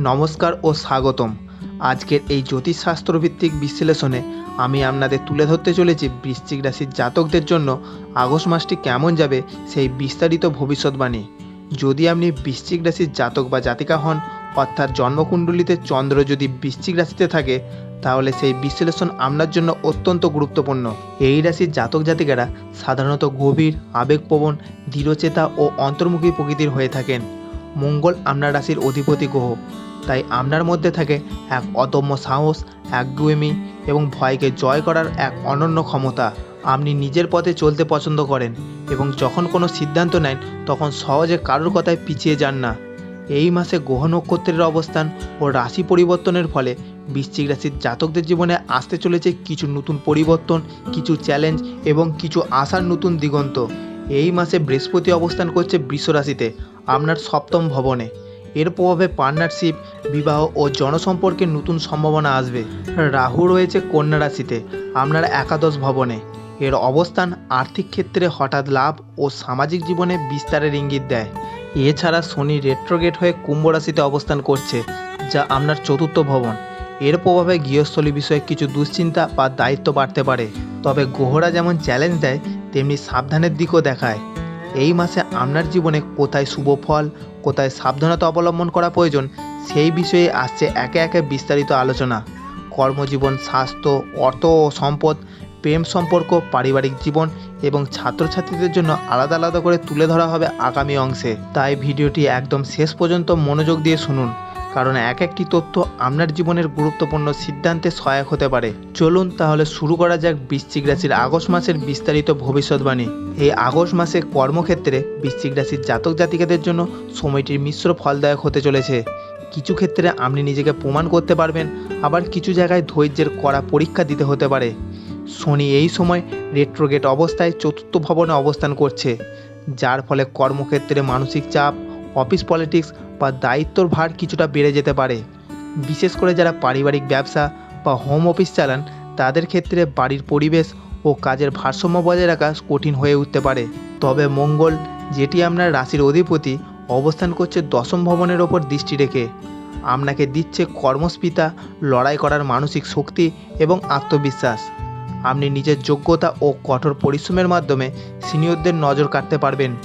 নমস্কার ও স্বাগতম। আজকের এই জ্যোতিষশাস্ত্রভিত্তিক বিশ্লেষণে আমি আপনাদের তুলে ধরতে চলেছি বৃশ্চিক রাশির জাতকদের জন্য আগস্ট মাসটি কেমন যাবে সেই বিস্তারিত ভবিষ্যৎবাণী। যদি আপনি বৃশ্চিক রাশির জাতক বা জাতিকা হন, অর্থাৎ জন্মকুণ্ডলিতে চন্দ্র যদি বৃশ্চিক রাশিতে থাকে, তাহলে সেই বিশ্লেষণ আপনার জন্য অত্যন্ত গুরুত্বপূর্ণ। এই রাশির জাতক জাতিকারা সাধারণত গভীর, আবেগপ্রবণ দৃঢ়চেতা ও অন্তর্মুখী প্রকৃতির হয়ে থাকেন। মঙ্গল আপনার রাশির অধিপতি গ্রহ। তাই আপনার মধ্যে থাকে এক অদম্য সাহস একগুয়েমি এবং ভয়কে জয় করার এক অনন্য ক্ষমতা। আপনি নিজের পথে চলতে পছন্দ করেন এবং যখন কোনো সিদ্ধান্ত নেন, তখন সহজে কারোর কথায় পিছিয়ে যান না। এই মাসে গ্রহ নক্ষত্রের অবস্থান ও রাশি পরিবর্তনের ফলে বৃশ্চিক রাশির জাতকদের জীবনে আসতে চলেছে কিছু নতুন পরিবর্তন, কিছু চ্যালেঞ্জ এবং কিছু আশার নতুন দিগন্ত। এই মাসে বৃহস্পতি অবস্থান করছে বৃষ রাশিতে আপনার সপ্তম ভবনে। এর প্রভাবে পার্টনারশিপ বিবাহ ও জনসম্পর্কের নতুন সম্ভাবনা আসবে। রাহু রয়েছে কন্যা রাশিতে, আপনার একাদশ ভবনে। এর অবস্থান আর্থিক ক্ষেত্রে হঠাৎ লাভ ও সামাজিক জীবনে বিস্তারের ইঙ্গিত দেয়। এছাড়া শনি রেট্রোগেট হয়ে কুম্ভ রাশিতে অবস্থান করছে, যা আপনার চতুর্থ ভবন। এর প্রভাবে গৃহস্থলী বিষয়ে কিছু দুশ্চিন্তা বা দায়িত্ব বাড়তে পারে। তবে গ্রহরা যেমন চ্যালেঞ্জ দেয়, তেমনি সাবধানের দিকও দেখায়। এই মাসে আপনার জীবনে কোথায় শুভ ফল, কোথায় সাবধানতা অবলম্বন করা প্রয়োজন, সেই বিষয়ে আসছে একে একে বিস্তারিত আলোচনা। কর্মজীবন, স্বাস্থ্য, অর্থ ও সম্পদ, প্রেম সম্পর্ক, পারিবারিক জীবন এবং ছাত্রছাত্রীদের জন্য আলাদা আলাদা করে তুলে ধরা হবে আগামী অংশে। তাই ভিডিওটি একদম শেষ পর্যন্ত মনোযোগ দিয়ে শুনুন। কারণ এক একটি তথ্য আপনার জীবনের গুরুত্বপূর্ণ সিদ্ধান্তে সহায়ক হতে পারে। চলুন তাহলে শুরু করা যাক বৃশ্চিক রাশির আগস্ট মাসের বিস্তারিত ভবিষ্যৎবাণী। এই আগস্ট মাসে কর্মক্ষেত্রে বৃশ্চিক রাশির জাতক জাতিকাদের জন্য সময়টির মিশ্র ফলদায়ক হতে চলেছে। কিছু ক্ষেত্রে আপনি নিজেকে প্রমাণ করতে পারবেন, আবার কিছু জায়গায় ধৈর্যের কড়া পরীক্ষা দিতে হতে পারে। শনি এই সময় রেট্রোগেট অবস্থায় চতুর্থ ভবনে অবস্থান করছে, যার ফলে কর্মক্ষেত্রে মানসিক চাপ অফিস পলিটিক্স বা দায়িত্বর ভার কিছুটা বেড়ে যেতে পারে। বিশেষ করে যারা পারিবারিক ব্যবসা বা হোম অফিস চালান, তাদের ক্ষেত্রে বাড়ির পরিবেশ ও কাজের ভারসাম্য বজায় রাখা কঠিন হয়ে উঠতে পারে। তবে মঙ্গল, যেটি আপনার রাশির অধিপতি, অবস্থান করছে দশম ভবনের ওপর দৃষ্টি রেখে। আপনাকে দিচ্ছে কর্মস্পিতা লড়াই করার মানসিক শক্তি এবং আত্মবিশ্বাস। আপনি নিজের যোগ্যতা ও কঠোর পরিশ্রমের মাধ্যমে সিনিয়রদের নজর কাটতে পারবেন।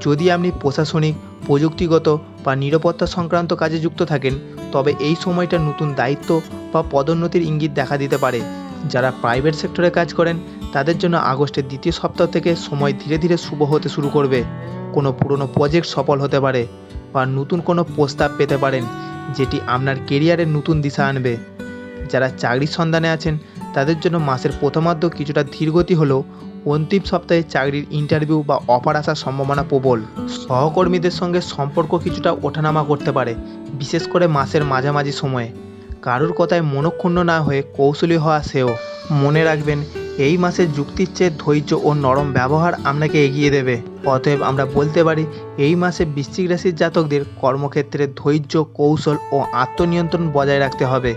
যদি আপনি প্রশাসনিক প্রযুক্তিগত বা নিরাপত্তা সংক্রান্ত কাজে যুক্ত থাকেন, তবে এই সময়টা নতুন দায়িত্ব বা পদোন্নতির ইঙ্গিত দেখা দিতে পারে। যারা প্রাইভেট সেক্টরে কাজ করেন, তাদের জন্য আগস্টের দ্বিতীয় সপ্তাহ থেকে সময় ধীরে ধীরে শুভ হতে শুরু করবে। কোনো পুরনো প্রজেক্ট সফল হতে পারে বা নতুন কোনো প্রস্তাব পেতে পারেন, যেটি আপনার কেরিয়ারের নতুন দিশা আনবে। যারা চাকরির সন্ধানে আছেন, তাদের জন্য মাসের প্রথমার্ধ কিছুটা ধীরগতি হলেও অন্তিম সপ্তাহে চাকরির ইন্টারভিউ বা অফার আসার সম্ভাবনা প্রবল। সহকর্মীদের সঙ্গে সম্পর্ক কিছুটা ওঠানামা করতে পারে, বিশেষ করে মাসের মাঝামাঝি সময়ে। কারোর কথায় মনক্ষুণ্ণ না হয়ে কৌশলী হওয়া সেও। মনে রাখবেন, এই মাসে যুক্তির চেয়ে ধৈর্য ও নরম ব্যবহার আপনাকে এগিয়ে দেবে। অতএব আমরা বলতে পারি, এই মাসে বৃশ্চিক রাশির জাতকদের কর্মক্ষেত্রে ধৈর্য, কৌশল ও আত্মনিয়ন্ত্রণ বজায় রাখতে হবে।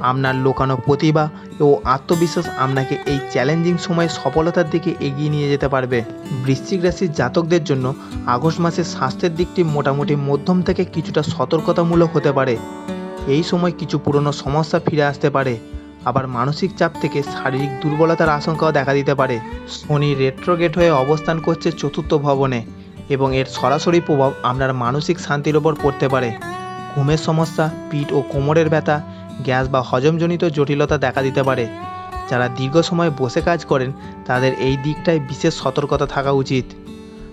আপনার লোকানো প্রতিভা ও আত্মবিশ্বাস আপনাকে এই চ্যালেঞ্জিং সময়ে সফলতার দিকে এগিয়ে নিয়ে যেতে পারবে। বৃশ্চিক রাশির জাতকদের জন্য আগস্ট মাসে স্বাস্থ্যের দিকটি মোটামুটি মধ্যম থেকে কিছুটা সতর্কতামূলক হতে পারে। এই সময় কিছু পুরনো সমস্যা ফিরে আসতে পারে। আবার মানসিক চাপ থেকে শারীরিক দুর্বলতার আশঙ্কাও দেখা দিতে পারে। শনি রেট্রোগেট হয়ে অবস্থান করছে চতুর্থ ভবনে এবং এর সরাসরি প্রভাব আপনার মানসিক শান্তির ওপর পড়তে পারে। ঘুমের সমস্যা, পিঠ ও কোমরের ব্যথা গ্যাস বা হজমজনিত জটিলতা দেখা দিতে পারে। যারা দীর্ঘ সময় বসে কাজ করেন, তাদের এই দিকটায় বিশেষ সতর্কতা থাকা উচিত।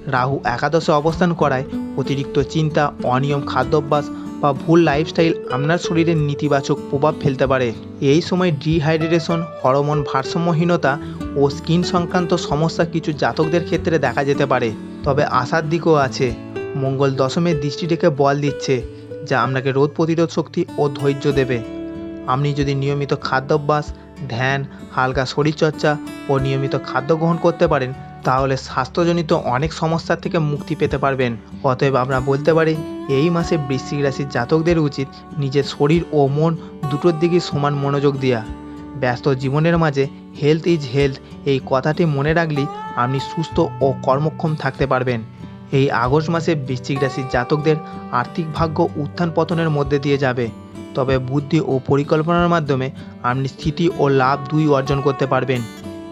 রাহু একাদশে অবস্থান করায় অতিরিক্ত চিন্তা, অনিয়ম, খাদ্যাভ্যাস বা ভুল লাইফস্টাইল আপনার শরীরে নেতিবাচক প্রভাব ফেলতে পারে। এই সময় ডিহাইড্রেশন হরমোন ভারসাম্যহীনতা ও স্কিন সংক্রান্ত সমস্যা কিছু জাতকদের ক্ষেত্রে দেখা যেতে পারে। তবে আশার দিকও আছে। মঙ্গল দশমের দৃষ্টি রেখে বল দিচ্ছে, যা আপনাকে রোদ প্রতিরোধ শক্তি ও ধৈর্য দেবে। আপনি যদি নিয়মিত খাদ্যাভ্যাস, ধ্যান, হালকা শরীরচর্চা ও নিয়মিত খাদ্য গ্রহণ করতে পারেন, তাহলে স্বাস্থ্যজনিত অনেক সমস্যার থেকে মুক্তি পেতে পারবেন। অতএব আমরা বলতে পারি, এই মাসে বৃশ্চিক রাশির জাতকদের উচিত নিজের শরীর ও মন দুটোর দিকে সমান মনোযোগ দেওয়া ব্যস্ত জীবনের মাঝে হেলথ ইজ হেলথ এই কথাটি মনে রাখলেই আপনি সুস্থ ও কর্মক্ষম থাকতে পারবেন। এই আগস্ট মাসে বৃশ্চিক রাশির জাতকদের আর্থিক ভাগ্য উত্থান পতনের মধ্যে দিয়ে যাবে। তবে বুদ্ধি ও পরিকল্পনার মাধ্যমে আপনি স্থিতি ও লাভ দুই অর্জন করতে পারবেন।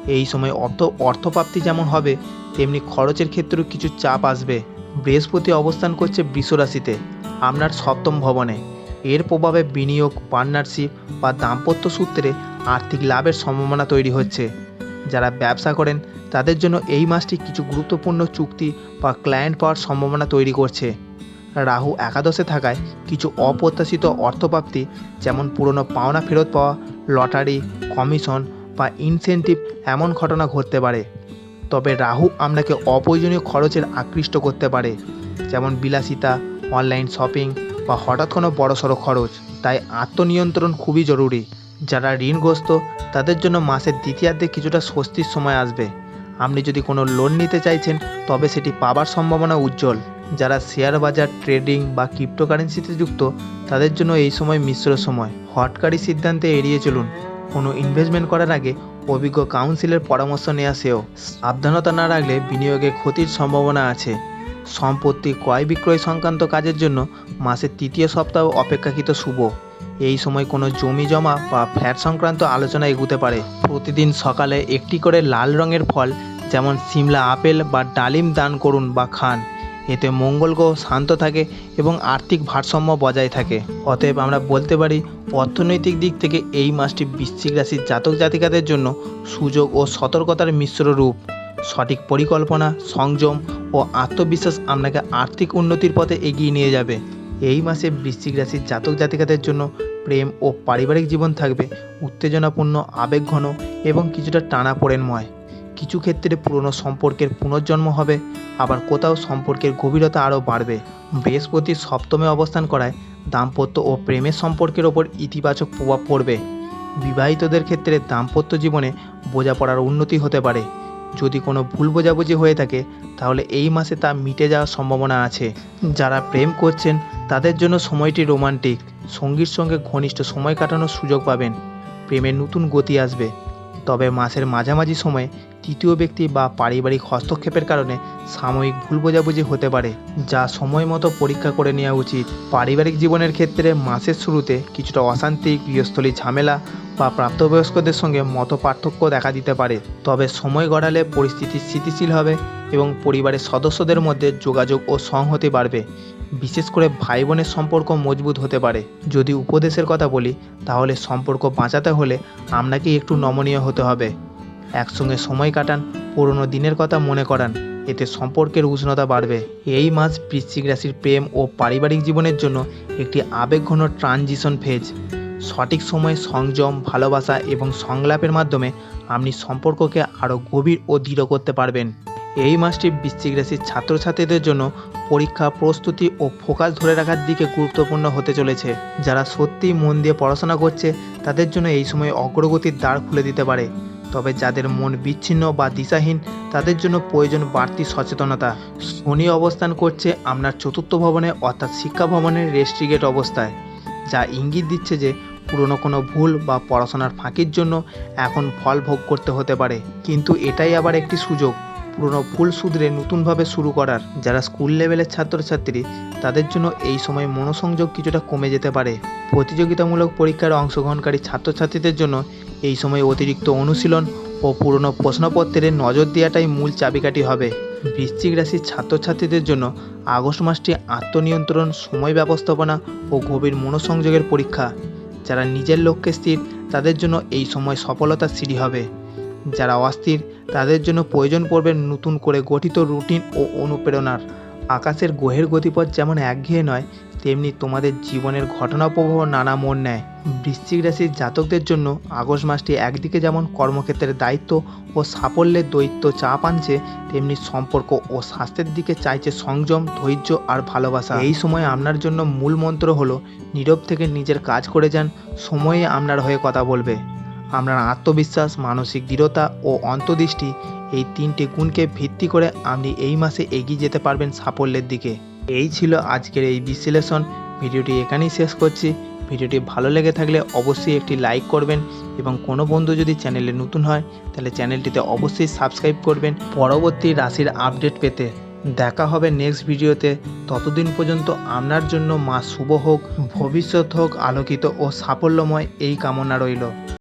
এই সময় অর্থ, অর্থপ্রাপ্তি যেমন হবে, তেমনি খরচের ক্ষেত্রেও কিছু চাপ আসবে। বৃহস্পতি অবস্থান করছে বৃষ রাশিতে, আপনার সপ্তম ভবনে। এর প্রভাবে বিনিয়োগ পার্টনারশিপ বা দাম্পত্য সূত্রে আর্থিক লাভের সম্ভাবনা তৈরি হচ্ছে। যারা ব্যবসা করেন, তাদের জন্য এই মাসটি কিছু গুরুত্বপূর্ণ চুক্তি বা ক্লায়েন্ট পাওয়ার সম্ভাবনা তৈরি করছে। রাহু একাদশে থাকায় কিছু অপ্রত্যাশিত অর্থপ্রাপ্তি, যেমন পুরনো পাওনা ফেরত পাওয়া, লটারি, কমিশন বা ইনসেনটিভ এমন ঘটনা ঘটতে পারে। তবে রাহু আপনাকে অপ্রয়োজনীয় খরচের আকৃষ্ট করতে পারে, যেমন বিলাসিতা, অনলাইন শপিং বা হঠাৎ কোনো বড়সড় খরচ। তাই আত্মনিয়ন্ত্রণ খুবই জরুরি। যারা ঋণগ্রস্ত, তাদের জন্য মাসের দ্বিতীয়ার্ধে কিছুটা স্বস্তির সময় আসবে। আপনি যদি কোনো লোন নিতে চাইছেন, তবে সেটি পাবার সম্ভাবনা উজ্জ্বল। যারা শেয়ার বাজার, ট্রেডিং বা ক্রিপ্টোকারেন্সিতে যুক্ত, তাদের জন্য এই সময় মিশ্র সময়। হটকারী সিদ্ধান্তে এড়িয়ে চলুন। কোনো ইনভেস্টমেন্ট করার আগে অভিজ্ঞ কাউন্সিলের পরামর্শ নেওয়া সেও সাবধানতা না রাখলে বিনিয়োগে ক্ষতির সম্ভাবনা আছে। সম্পত্তি ক্রয় বিক্রয় সংক্রান্ত কাজের জন্য মাসের তৃতীয় সপ্তাহ অপেক্ষাকৃত শুভ। এই সময় কোনো জমি জমা বা ফ্ল্যাট সংক্রান্ত আলোচনা এগুতে পারে। প্রতিদিন সকালে একটি করে লাল রঙের ফল, যেমন সিমলা আপেল বা ডালিম দান করুন বা খান। এতে মঙ্গল গ্রহ শান্ত থাকে এবং আর্থিক ভারসাম্য বজায় থাকে। অতএব আমরা বলতে পারি, অর্থনৈতিক দিক থেকে এই মাসটি বৃশ্চিক রাশির জাতক জাতিকাদের জন্য সুযোগ ও সতর্কতার মিশ্র রূপ। সঠিক পরিকল্পনা, সংযম ও আত্মবিশ্বাস আপনাকে আর্থিক উন্নতির পথে এগিয়ে নিয়ে যাবে। এই মাসে বৃশ্চিক রাশির জাতক জাতিকাদের জন্য প্রেম ও পারিবারিক জীবন থাকবে, উত্তেজনাপূর্ণ, আবেগঘন এবং কিছুটা টানাপোড়েনময়। কিছু ক্ষেত্রে পুরনো সম্পর্কের পুনর্জন্ম হবে, আবার কোথাও সম্পর্কের গভীরতা আরও বাড়বে। বৃহস্পতি সপ্তমে অবস্থান করায় দাম্পত্য ও প্রেমের সম্পর্কের ওপর ইতিবাচক প্রভাব পড়বে। বিবাহিতদের ক্ষেত্রে দাম্পত্য জীবনে বোঝাপড়ার উন্নতি হতে পারে। যদি কোনো ভুল বোঝাবুঝি হয়ে থাকে, তাহলে এই মাসে তা মিটে যাওয়ার সম্ভাবনা আছে। যারা প্রেম করছেন, তাদের জন্য সময়টি রোমান্টিক। সঙ্গীর সঙ্গে ঘনিষ্ঠ সময় কাটানোর সুযোগ পাবেন। প্রেমের নতুন গতি আসবে। তবে মাসের মাঝামাঝি সময়ে তৃতীয় ব্যক্তি বা পারিবারিক হস্তক্ষেপের কারণে সাময়িক ভুল বোঝাবুঝি হতে পারে, যা সময় মতো পরীক্ষা করে নেওয়া উচিত। পারিবারিক জীবনের ক্ষেত্রে মাসের শুরুতে কিছুটা অশান্তি, গৃহস্থলী ঝামেলা বা প্রাপ্তবয়স্কদের সঙ্গে মত পার্থক্য দেখা দিতে পারে। তবে সময় গড়ালে পরিস্থিতি স্থিতিশীল হবে এবং পরিবারের সদস্যদের মধ্যে যোগাযোগ ও সংহতি বাড়বে। বিশেষ করে ভাই বোনের সম্পর্ক মজবুত হতে পারে। যদি উপদেশের কথা বলি, তাহলে সম্পর্ক বাঁচাতে হলে আপনাকে একটু নমনীয় হতে হবে। একসঙ্গে সময় কাটান, পুরনো দিনের কথা মনে করান। এতে সম্পর্কের উষ্ণতা বাড়বে। এই মাস বৃশ্চিক রাশির প্রেম ও পারিবারিক জীবনের জন্য একটি আবেগঘন ট্রানজিশন ফেজ। সঠিক সময়ে সংযম, ভালোবাসা এবং সংলাপের মাধ্যমে আপনি সম্পর্ককে আরও গভীর ও দৃঢ় করতে পারবেন। এই মাসটি বৃশ্চিক রাশির ছাত্রছাত্রীদের জন্য পরীক্ষা, প্রস্তুতি ও ফোকাস ধরে রাখার দিকে গুরুত্বপূর্ণ হতে চলেছে। যারা সত্যিই মন দিয়ে পড়াশোনা করছে, তাদের জন্য এই সময় অগ্রগতির দ্বার খুলে দিতে পারে। তবে যাদের মন বিচ্ছিন্ন বা দিশাহীন, তাদের জন্য প্রয়োজন বাড়তি সচেতনতা। শনি অবস্থান করছে আপনার চতুর্থ ভবনে, অর্থাৎ শিক্ষা ভবনের রেস্ট্রিগেট অবস্থায়, যা ইঙ্গিত দিচ্ছে যে পুরনো কোনো ভুল বা পড়াশোনার ফাঁকির জন্য এখন ফল ভোগ করতে হতে পারে। কিন্তু এটাই আবার একটি সুযোগ। পুরনো ভুল শুধরে নতুনভাবে শুরু করার, যারা স্কুল লেভেলের ছাত্রছাত্রী, তাদের জন্য এই সময় মনোসংযোগ কিছুটা কমে যেতে পারে। প্রতিযোগিতামূলক পরীক্ষার অংশগ্রহণকারী ছাত্রছাত্রীদের জন্য এই সময় অতিরিক্ত অনুশীলন ও পুরনো প্রশ্নপত্রে নজর দেওয়াটাই মূল চাবিকাঠি হবে। বৃশ্চিক রাশির ছাত্রছাত্রীদের জন্য আগস্ট মাসটি আত্মনিয়ন্ত্রণ, সময় ব্যবস্থাপনা ও গভীর মনোসংযোগের পরীক্ষা। যারা নিজের লক্ষ্যে স্থির, তাদের জন্য এই সময় সফলতার সিঁড়ি হবে। যারা অস্থির, তাদের জন্য প্রয়োজন পড়বে নতুন করে গঠিত রুটিন ও অনুপ্রেরণার। আকাশের গ্রহের গতিপথ যেমন একঘেয়ে নয় তেমনি তোমাদের জীবনের ঘটনাপ্রবাহ নানা মোড় নেয়। বৃশ্চিক রাশির জাতকদের জন্য আগস্ট মাসটি একদিকে যেমন কর্মক্ষেত্রের দায়িত্ব ও সাফল্যের দৈত্য চাপ আনছে, তেমনি সম্পর্ক ও স্বাস্থ্যের দিকে চাইছে সংযম, ধৈর্য আর ভালোবাসা। এই সময় আপনার জন্য মূল মন্ত্র হলো, নীরব থেকে নিজের কাজ করে যান, সময়ে আপনার হয়ে কথা বলবে। আপনার আত্মবিশ্বাস, মানসিক দৃঢ়তা ও অন্তর্দৃষ্টি এই তিনটি গুণকে ভিত্তি করে আপনি এই মাসে এগিয়ে যেতে পারবেন সাফল্যের দিকে। এই ছিল আজকের এই বিশ্লেষণ। ভিডিওটি এখানেই শেষ করছি। ভিডিওটি ভালো লেগে থাকলে অবশ্যই একটি লাইক করবেন এবং কোনো বন্ধু যদি চ্যানেলে নতুন হয়, তাহলে চ্যানেলটিতে অবশ্যই সাবস্ক্রাইব করবেন পরবর্তী রাশির আপডেট পেতে। দেখা হবে নেক্সট ভিডিওতে। ততদিন পর্যন্ত আপনার জন্য মা শুভ হোক, ভবিষ্যৎ হোক, আলোকিত ও সাফল্যময় এই কামনা রইল।